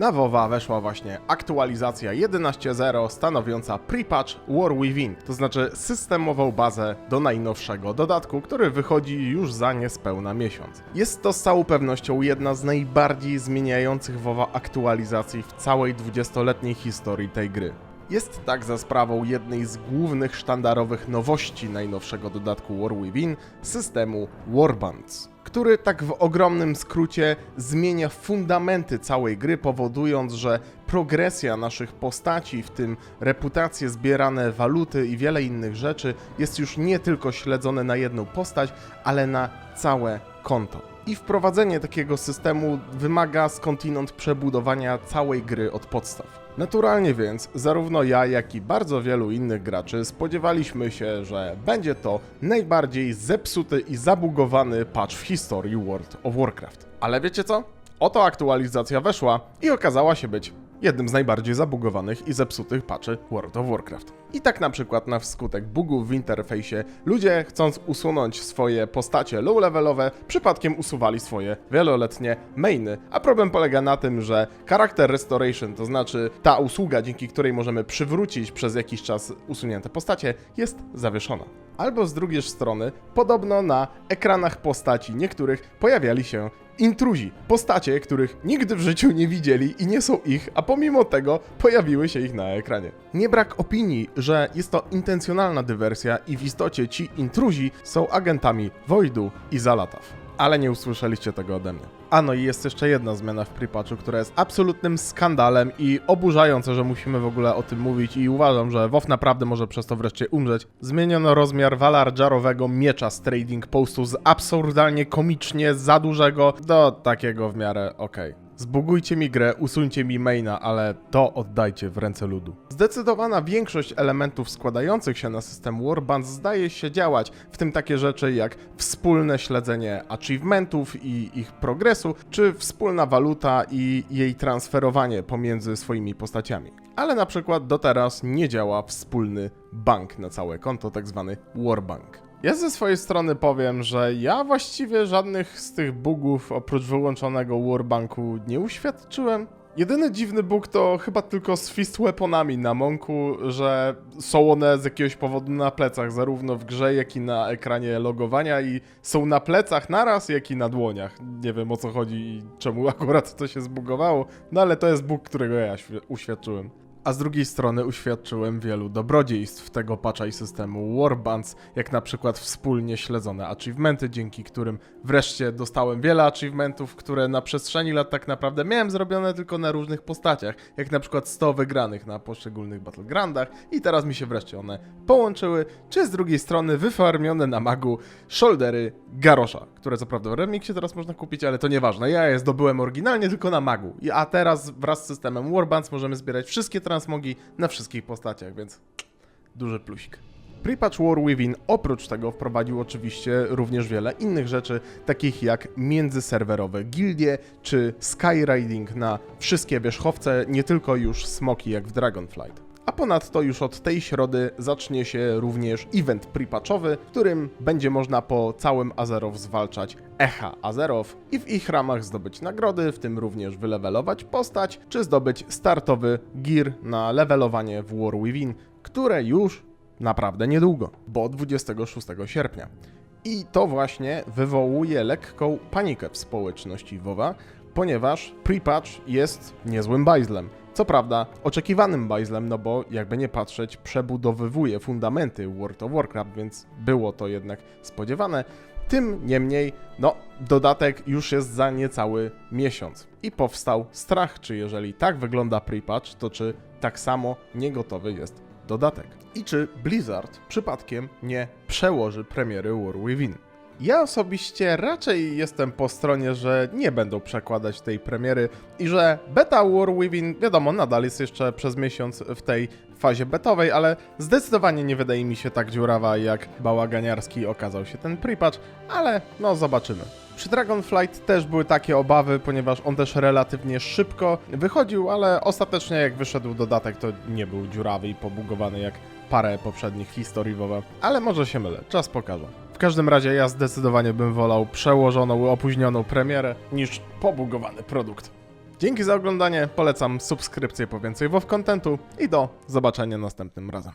Na WoWa weszła właśnie aktualizacja 11.0 stanowiąca pre-patch War Within, to znaczy systemową bazę do najnowszego dodatku, który wychodzi już za niespełna miesiąc. Jest to z całą pewnością jedna z najbardziej zmieniających WoWa aktualizacji w całej 20-letniej historii tej gry. Jest tak za sprawą jednej z głównych sztandarowych nowości najnowszego dodatku War Within, systemu Warbands, który tak w ogromnym skrócie zmienia fundamenty całej gry, powodując, że progresja naszych postaci, w tym reputacje, zbierane waluty i wiele innych rzeczy, jest już nie tylko śledzone na jedną postać, ale na całe konto. I wprowadzenie takiego systemu wymaga skądinąd przebudowania całej gry od podstaw. Naturalnie więc, zarówno ja, jak i bardzo wielu innych graczy spodziewaliśmy się, że będzie to najbardziej zepsuty i zabugowany patch w historii World of Warcraft. Ale wiecie co? Oto aktualizacja weszła i okazała się być jednym z najbardziej zabugowanych i zepsutych patchy World of Warcraft. I tak na przykład na wskutek bugów w interfejsie ludzie chcąc usunąć swoje postacie low-levelowe przypadkiem usuwali swoje wieloletnie mainy. A problem polega na tym, że Character Restoration, to znaczy ta usługa, dzięki której możemy przywrócić przez jakiś czas usunięte postacie, jest zawieszona. Albo z drugiej strony, podobno na ekranach postaci niektórych pojawiali się intruzi, postacie, których nigdy w życiu nie widzieli i nie są ich, a pomimo tego pojawiły się ich na ekranie. Nie brak opinii, że jest to intencjonalna dywersja i w istocie ci intruzi są agentami Voidu i Zalataw. Ale nie usłyszeliście tego ode mnie. A no i jest jeszcze jedna zmiana w prepatchu, która jest absolutnym skandalem i oburzające, że musimy w ogóle o tym mówić i uważam, że WoW naprawdę może przez to wreszcie umrzeć. Zmieniono rozmiar Valar-Jarowego miecza z trading postu z absurdalnie komicznie za dużego do takiego w miarę okej. Zbugujcie mi grę, usuńcie mi maina, ale to oddajcie w ręce ludu. Zdecydowana większość elementów składających się na system Warbands zdaje się działać, w tym takie rzeczy jak wspólne śledzenie achievementów i ich progresu, czy wspólna waluta i jej transferowanie pomiędzy swoimi postaciami. Ale na przykład do teraz nie działa wspólny bank na całe konto, tak zwany Warbank. Ja ze swojej strony powiem, że ja właściwie żadnych z tych bugów oprócz wyłączonego Warbanku nie uświadczyłem. Jedyny dziwny bug to chyba tylko z fist weaponami na Monku, że są one z jakiegoś powodu na plecach, zarówno w grze, jak i na ekranie logowania i są na plecach naraz, jak i na dłoniach. Nie wiem o co chodzi i czemu akurat to się zbugowało, no ale to jest bug, którego ja świ- uświadczyłem. A z drugiej strony uświadczyłem wielu dobrodziejstw tego patcha i systemu Warbands, jak na przykład wspólnie śledzone achievementy, dzięki którym wreszcie dostałem wiele achievementów, które na przestrzeni lat tak naprawdę miałem zrobione tylko na różnych postaciach, jak na przykład 100 wygranych na poszczególnych battlegroundach i teraz mi się wreszcie one połączyły, czy z drugiej strony wyfarmione na magu shouldery Garosza, które co prawda w remixie teraz można kupić, ale to nieważne, ja je zdobyłem oryginalnie tylko na magu, a teraz wraz z systemem Warbands możemy zbierać wszystkie transmogi na wszystkich postaciach, więc duży plusik. Prepatch War Within oprócz tego wprowadził oczywiście również wiele innych rzeczy, takich jak międzyserwerowe gildie czy skyride na wszystkie wierzchowce, nie tylko już smoki jak w Dragonflight. A ponadto już od tej środy zacznie się również event prepatchowy, w którym będzie można po całym Azeroth zwalczać Echa Azeroth i w ich ramach zdobyć nagrody, w tym również wylevelować postać, czy zdobyć startowy gear na levelowanie w War Within, które już naprawdę niedługo, bo 26 sierpnia. I to właśnie wywołuje lekką panikę w społeczności WoWa, ponieważ prepatch jest niezłym bajzlem. Co prawda, oczekiwanym bajzlem, no bo jakby nie patrzeć, przebudowywuje fundamenty World of Warcraft, więc było to jednak spodziewane. Tym niemniej, no, dodatek już jest za niecały miesiąc. I powstał strach, czy jeżeli tak wygląda prepatch, to czy tak samo niegotowy jest dodatek. I czy Blizzard przypadkiem nie przełoży premiery War Within. Ja osobiście raczej jestem po stronie, że nie będą przekładać tej premiery i że beta War Within, wiadomo, nadal jest jeszcze przez miesiąc w tej fazie betowej, ale zdecydowanie nie wydaje mi się tak dziurawa, jak bałaganiarski okazał się ten prepatch, ale no zobaczymy. Przy Dragonflight też były takie obawy, ponieważ on też relatywnie szybko wychodził, ale ostatecznie jak wyszedł dodatek, to nie był dziurawy i pobugowany jak parę poprzednich historii WoWa. Ale może się mylę, czas pokaże. Każdym razie ja zdecydowanie bym wolał przełożoną, opóźnioną premierę niż pobugowany produkt. Dzięki za oglądanie, polecam subskrypcję po więcej WoW contentu i do zobaczenia następnym razem.